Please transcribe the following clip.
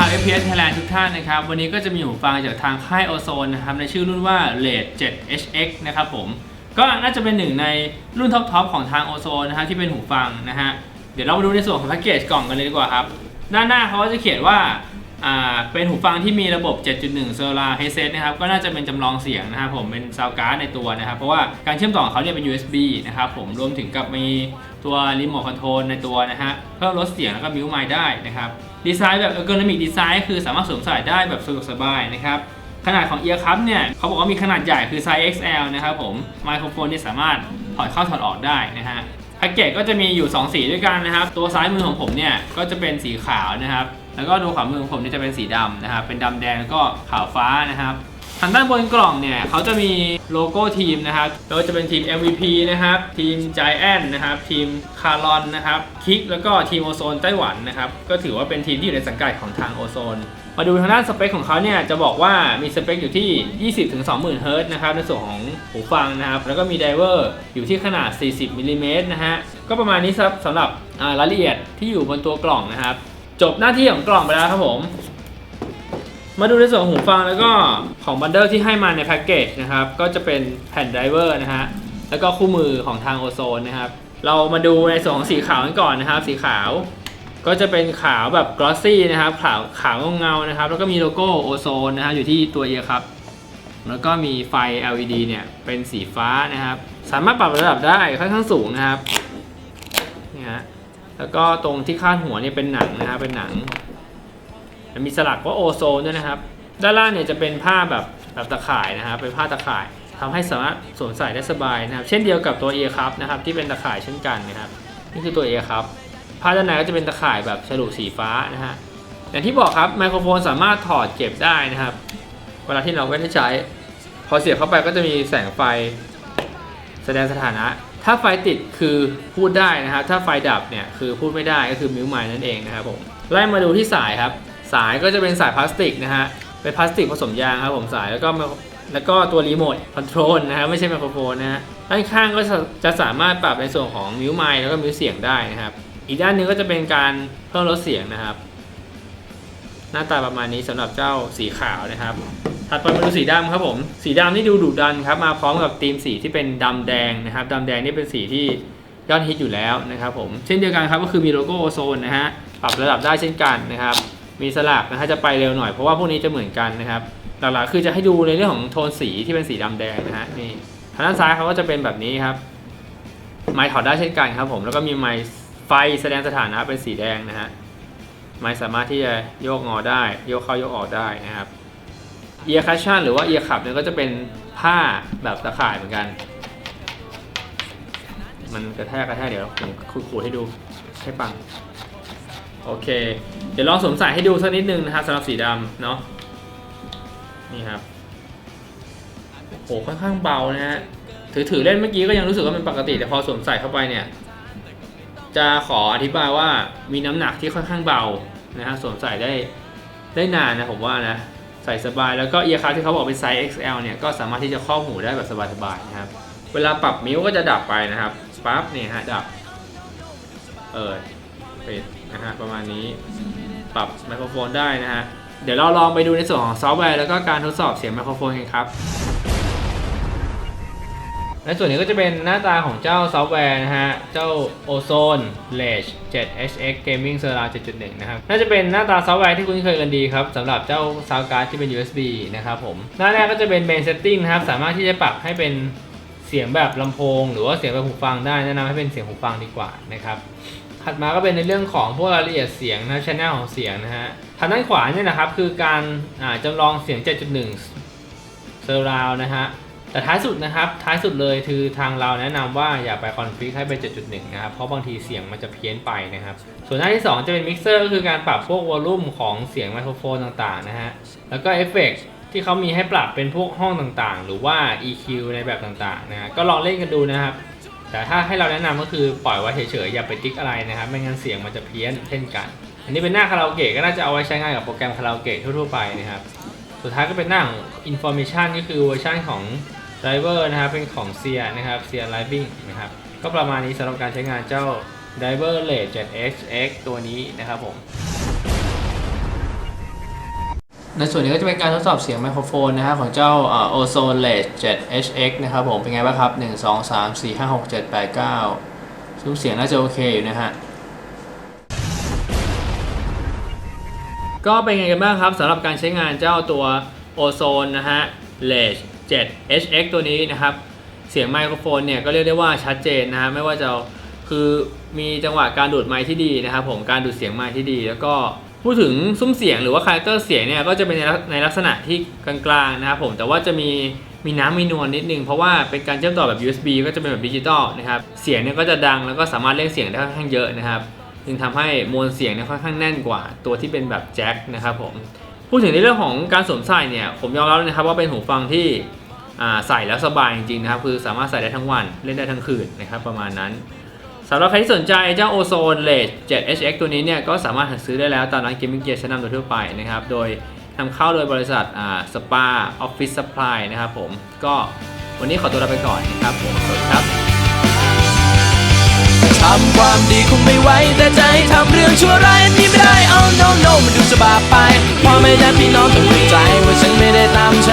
าว FPS Thailand ทุกท่านนะครับ วันนี้ก็จะมีหูฟังจากทางค่ายโอโซนนะครับ ในชื่อรุ่นว่า r a d 7 HX นะครับผม ก็น่าจะเป็นหนึ่งในรุ่นท็อปๆของทางโอโซนนะฮะที่เป็นหูฟังนะฮะ เดี๋ยวเรามาดูในส่วนของแพ็กเกจกล่องกันเลยดีกว่าครับ ด้านหน้าเขาก็จะเขียนว่า เป็นหูฟังที่มีระบบ 7.1 Solar Headset นะครับ ก็น่าจะเป็นจำลองเสียงนะครับผม เป็นซาวการ์ดในตัวนะครับ เพราะว่าการเชื่อมต่อของเขาเนี่ยเป็น USB นะครับผม รวมถึงกับมีตัวรีโมทคอนโทรลในตัวนะฮะ เพิ่มลดเสียงแล้วก็มิวไมค์ได้นะครับ ดีไซน์แบบ ergonomic design คือสามารถสวมใส่ได้แบบสะดวกสบายนะครับขนาดของ ear cup เนี่ยเขาบอกว่ามีขนาดใหญ่คือไซส์ XL นะครับผม ไมโครโฟนนี่สามารถถอดเข้าถอดออกได้นะฮะแพ็กเกจก็จะมีอยู่ 2 สีด้วยกันนะครับ ตัวซ้ายมือของผมเนี่ยก็จะเป็นสีขาวนะครับ แล้วก็ตัวขวามือของผมนี่จะเป็นสีดำนะครับ เป็นดำแดงแล้วก็ขาวฟ้านะครับ ทางด้านบนกล่องเนี่ยเขาจะมีโลโก้ทีมนะครับไม่ว่าจะเป็นทีม MVP นะครับ ทีม Giant นะครับ ทีมคาร์ลอนนะครับ คิก แล้วก็ทีมโอโซนไต้หวันนะครับ ก็ถือว่าเป็นทีมที่อยู่ในสังกัดของทางโอโซน มาดูทางด้านสเปคของเขาเนี่ยจะบอกว่ามีสเปคอยู่ที่ 20-20,000เฮิรต์นะครับ ในส่วนของหูฟังนะครับ แล้วก็มีไดเวอร์อยู่ที่ขนาด 40มิลลิเมตรนะฮะ ก็ประมาณนี้ครับสำหรับรายละเอียดที่อยู่บนตัวกล่องนะครับ จบหน้าที่ของกล่องไปแล้วครับผม มาดูในส่วนหูฟังแล้วก็ของบันเดิลที่ให้มาในแพ็กเกจนะครับ ก็จะเป็นแผ่นไดรเวอร์นะฮะ แล้วก็คู่มือของทางโอโซนนะครับ เรามาดูในส่วนของสีขาวกันก่อนนะครับ สีขาวก็จะเป็นขาวแบบกลอสซี่นะครับ ขาวขาวเงาๆนะครับ แล้วก็มีโลโก้โอโซนนะฮะอยู่ที่ตัวเอียครับ แล้วก็มีไฟ LED เนี่ยเป็นสีฟ้านะครับ สามารถปรับระดับได้ค่อนข้างสูงนะครับนี่ฮะ แล้วก็ตรงที่คาดหัวเนี่ยเป็นหนังนะครับเป็นหนังมีสลักว่าโอโซนด้วยนะครับ ด้านล่างเนี่ยจะเป็นผ้าแบบแบบตะข่ายนะครับเป็นผ้าตะข่ายทำให้สามารถสวมใส่ได้สบายนะครับ เช่นเดียวกับตัวเอครับนะครับที่เป็นตะข่ายเช่นกันนะครับ นี่คือตัวเอครับผ้าด้านในก็จะเป็นตะข่ายแบบฉลุสีฟ้านะฮะอย่างที่บอกครับไมโครโฟนสามารถถอดเก็บได้นะครับ เวลาที่เราไม่ได้ใช้ พอเสียบเข้าไปก็จะมีแสงไฟ แสดงสถานะ ถ้าไฟติดคือพูดได้นะครับ ถ้าไฟดับเนี่ยคือพูดไม่ได้ก็คือมิวไมล์นั่นเองนะครับผมไล่มาดูที่สายครับ สายก็จะเป็นสายพลาสติกนะฮะเป็นพลาสติกผสมยางครับผมสายแล้วก็มาแล้วก็ตัวรีโมทคอนโทรลนะฮะไม่ใช่ไมโครโฟนนะฮะด้านข้างก็จะสามารถปรับในส่วนของมิวไมล์แล้วก็มิวเสียงได้นะครับ อีกด้านหนึงก็จะเป็นการเพิ่มลดเสียงนะครับ หน้าตาประมาณนี้สำหรับเจ้าสีขาวนะครับ ถัดไปมาดูสีดำครับผม สีดำนี่ดูดุดันครับมาพร้อมกับธีมสีที่เป็นดำแดงนะครับดำแดงนี่เป็นสีที่ยอดฮิตอยู่แล้วนะครับผมเช่นเดียวกันครับก็คือมีโลโก้โอโซนนะฮะปรับระดับได้เช่นกันนะครับ มีสลักนะฮะจะไปเร็วหน่อยเพราะว่าพวกนี้จะเหมือนกันนะครับหลักๆคือจะให้ดูในเรื่องของโทนสีที่เป็นสีดำแดงนะฮะนี่ทางด้านซ้ายเขาก็จะเป็นแบบนี้ครับ ไม้ถอดได้เช่นกันครับผมแล้วก็มีไม้ไฟแสดงสถานะเป็นสีแดงนะฮะไม้สามารถที่จะโยกงอได้ โยกเข้าโยกออกได้นะครับ เอียร์คัชชั่นหรือว่าเอียร์ขับเนี่ยก็จะเป็นผ้าแบบตะข่ายเหมือนกัน มันกระแทกกระแทกเดี๋ยวผมขูดให้ดูให้ฟัง โอเค เดี๋ยวลองสวมใส่ให้ดูสักนิดนึงนะครับสำหรับสีดำเนาะนี่ครับโอ้โหค่อนข้างเบานะฮะถือถือเล่นเมื่อกี้ก็ยังรู้สึกว่ามันปกติ แต่พอสวมใส่เข้าไปเนี่ย จะขออธิบายว่ามีน้ำหนักที่ค่อนข้างเบานะฮะสวมใส่ได้ได้นานนะผมว่านะ ใส่สบายแล้วก็เอียร์คัที่เขาบอกเป็นไซส์ XL เนี่ยก็สามารถที่จะครอบหูได้แบบสบายๆนะครับ เวลาปรับมิวก็จะดับไปนะครับปั๊บเนี่ยฮะดับ เออปิดนะฮะประมาณนี้ปรับไมโครโฟนได้นะฮะเดี๋ยวเราลองไปดูในส่วนของซอฟต์แวร์แล้วก็การทดสอบเสียงไมโครโฟนกันครับ ในส่วนนี้ก็จะเป็นหน้าตาของเจ้าซอฟต์แวร์นะฮะ เจ้า Ozone Ledge 7 HX Gaming Server 7.1 นะครับ น่าจะเป็นหน้าตาซอฟต์แวร์ที่คุ้นเคยกันดีครับสำหรับเจ้า Sound Card ที่เป็น USB นะครับผม หน้าแรกก็จะเป็น Main Setting นะครับ สามารถที่จะปรับให้เป็นเสียงแบบลำโพง หรือว่าเสียงแบบหูฟังได้แนะนำให้เป็นเสียงหูฟังดีกว่านะครับถัดมาก็เป็นในเรื่องของพวกรายละเอียดเสียงนะชแนลของเสียงนะฮะทางด้านขวาเนี่ยนะครับคือการจำลองเสียง 7.1 เซอร์ราวนะฮะ แต่ท้ายสุดนะครับท้ายสุดเลยคือทางเราแนะนำว่าอย่าไปคอนฟิกให้เป็น 7.1 นะครับ เพราะบางทีเสียงมันจะเพี้ยนไปนะครับ ส่วนหน้าที่ 2 จะเป็นมิกเซอร์ก็คือการปรับพวกวอลลุ่มของเสียงไมโครโฟนต่างๆนะฮะแล้วก็เอฟเฟกต์ที่เขามีให้ปรับเป็นพวกห้องต่างๆ หรือว่า EQ ในแบบต่างๆนะก็ลองเล่นกันดูนะครับ แต่ถ้าให้เราแนะนำก็คือปล่อยไว้เฉยๆอย่าไปติ๊กอะไรนะครับไม่งั้นเสียงมันจะเพี้ยนเช่นกัน อันนี้เป็นหน้าคาราโอเกะก็น่าจะเอาไว้ใช้งานกับโปรแกรมคาราโอเกะทั่วๆไปนะครับสุดท้ายก็เป็นหน้าของ information ก็คือเวอร์ชันของ driver นะครับเป็นของ SIA นะครับ SIA Living นะครับก็ประมาณนี้สำหรับการใช้งานเจ้า driver Late 7 HX ตัวนี้นะครับผมในส่วนนี้ก็จะเป็นการทดสอบเสียงไมโครโฟนนะครับของเจ้าโอโซนเลด 7 HX นะครับผมเป็นไงบ้างครับ 1 2 3 4 5 6 7 8 9ซุ้มเสียงน่าจะโอเคอยู่นะฮะก็เป็นไงกันบ้างครับสำหรับการใช้งานเจ้าตัวโอโซนนะฮะเลด 7 HX ตัวนี้นะครับ เสียงไมโครโฟนเนี่ยก็เรียกได้ว่าชัดเจนนะฮะไม่ว่าจะคือมีจังหวะการดูดไมค์ที่ดีนะครับผมการดูดเสียงไมค์ที่ดี แล้วก็พูดถึงซุ้มเสียงหรือว่าคาแรคเตอร์เสียงเนี่ยก็จะเป็นในในลักษณะที่กลางๆนะครับผมแต่ว่าจะมีมีน้ำมีนวลนิดนึงเพราะว่าเป็นการเชื่อมต่อแบบ USB ก็จะเป็นแบบดิจิตอลนะครับเสียงเนี่ยก็จะดังแล้วก็สามารถเล่นเสียงได้ค่อนข้างเยอะนะครับจึงทำให้มวลเสียงเนี่ยค่อนข้างแน่นกว่าตัวที่เป็นแบบแจ็คนะครับผม พูดถึงในเรื่องของการสวมใส่เนี่ยผมยอมรับเลยนะครับว่าเป็นหูฟังที่ใส่แล้วสบายจริงๆนะครับคือสามารถใส่ได้ทั้งวันเล่นได้ทั้งคืนนะครับประมาณนั้นสำหรับใครที่สนใจเจ้า Ozone Led 7 HX ตัวนี้เนี่ยก็สามารถหาซื้อได้แล้วตามร้านเกมมิ่งเกียร์ชั้นนำโดยทั่วไปนะครับโดยนำเข้าโดยบริษัทอ่า Spa Office Supply นะครับผมก็วันนี้ขอตัวลาไปก่อนนะครับผมสวัสดีครับำความดีคงไม่ไหวแต่ใจทำเรื่องชั่วร้ายนี่ไม่ได้เอาโนโนมันดูจะบาปไปพ่อแม่ญาติพี่น้องต้องรู้ใจว่าฉันไม่ได้ตามใจ